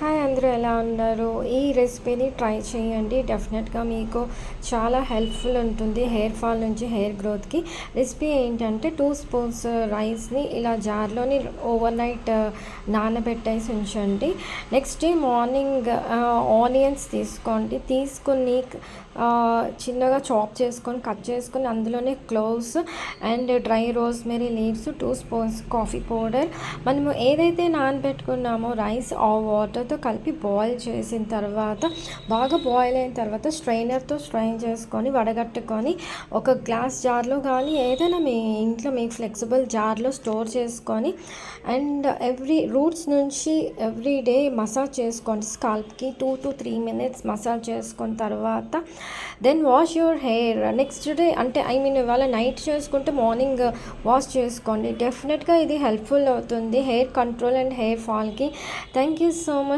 Hi అందరూ ఎలా ఉన్నారు? ఈ రెసిపీని ట్రై చేయండి. డెఫినెట్గా మీకు చాలా హెల్ప్ఫుల్ ఉంటుంది హెయిర్ ఫాల్ నుంచి హెయిర్ గ్రోత్కి. రెసిపీ ఏంటంటే టూ స్పూన్స్ రైస్ని ఇలా జార్లోని ఓవర్ నైట్ నానబెట్టేసి ఉంచండి. నెక్స్ట్ డే మార్నింగ్ ఆనియన్స్ తీసుకోండి. తీసుకుని చిన్నగా చాప్ చేసుకొని కట్ చేసుకొని అందులోనే cloves and dry rosemary leaves two spoons coffee powder. మనము ఏదైతే నానబెట్టుకున్నామో రైస్ ఆ వాటర్ వాటర్తో కలిపి బాయిల్ చేసిన తర్వాత బాగా బాయిల్ అయిన తర్వాత స్ట్రైనర్తో స్ట్రైన్ చేసుకొని వడగట్టుకొని ఒక గ్లాస్ జార్లో కానీ ఏదైనా మీ ఇంట్లో మీ ఫ్లెక్సిబుల్ జార్లో స్టోర్ చేసుకొని అండ్ ఎవ్రీ రూట్స్ నుంచి ఎవ్రీ డే మసాజ్ చేసుకోండి. స్కాల్ప్కి two to three minutes massage చేసుకున్న తర్వాత then wash your hair next day అంటే ఐ మీన్ ఇవాళ నైట్ చేసుకుంటే మార్నింగ్ వాష్ చేసుకోండి. డెఫినెట్గా ఇది హెల్ప్ఫుల్ అవుతుంది. Hair control and hair ఫాల్కి thank you so much